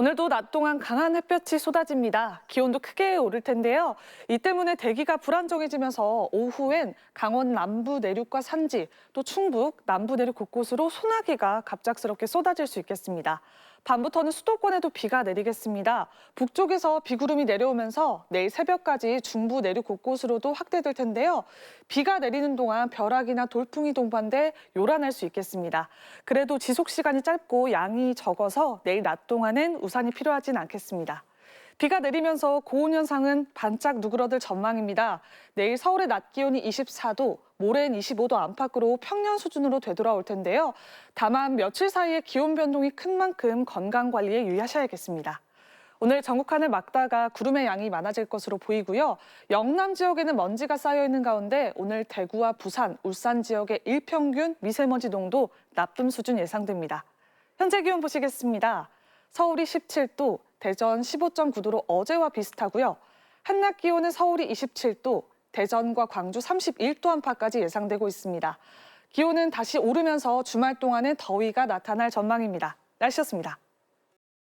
오늘도 낮 동안 강한 햇볕이 쏟아집니다. 기온도 크게 오를 텐데요. 이 때문에 대기가 불안정해지면서 오후엔 강원 남부 내륙과 산지, 또 충북 남부 내륙 곳곳으로 소나기가 갑작스럽게 쏟아질 수 있겠습니다. 밤부터는 수도권에도 비가 내리겠습니다. 북쪽에서 비구름이 내려오면서 내일 새벽까지 중부 내륙 곳곳으로도 확대될 텐데요. 비가 내리는 동안 벼락이나 돌풍이 동반돼 요란할 수 있겠습니다. 그래도 지속 시간이 짧고 양이 적어서 내일 낮 동안은 우산이 필요하진 않겠습니다. 비가 내리면서 고온 현상은 반짝 누그러들 전망입니다. 내일 서울의 낮 기온이 24도, 모레는 25도 안팎으로 평년 수준으로 되돌아올 텐데요. 다만 며칠 사이에 기온 변동이 큰 만큼 건강 관리에 유의하셔야겠습니다. 오늘 전국 하늘 막다가 구름의 양이 많아질 것으로 보이고요. 영남 지역에는 먼지가 쌓여 있는 가운데 오늘 대구와 부산, 울산 지역의 일평균 미세먼지 농도 나쁨 수준 예상됩니다. 현재 기온 보시겠습니다. 서울이 17도, 대전 15.9도로 어제와 비슷하고요. 한낮 기온은 서울이 27도, 대전과 광주 31도 안팎까지 예상되고 있습니다. 기온은 다시 오르면서 주말 동안은 더위가 나타날 전망입니다. 날씨였습니다.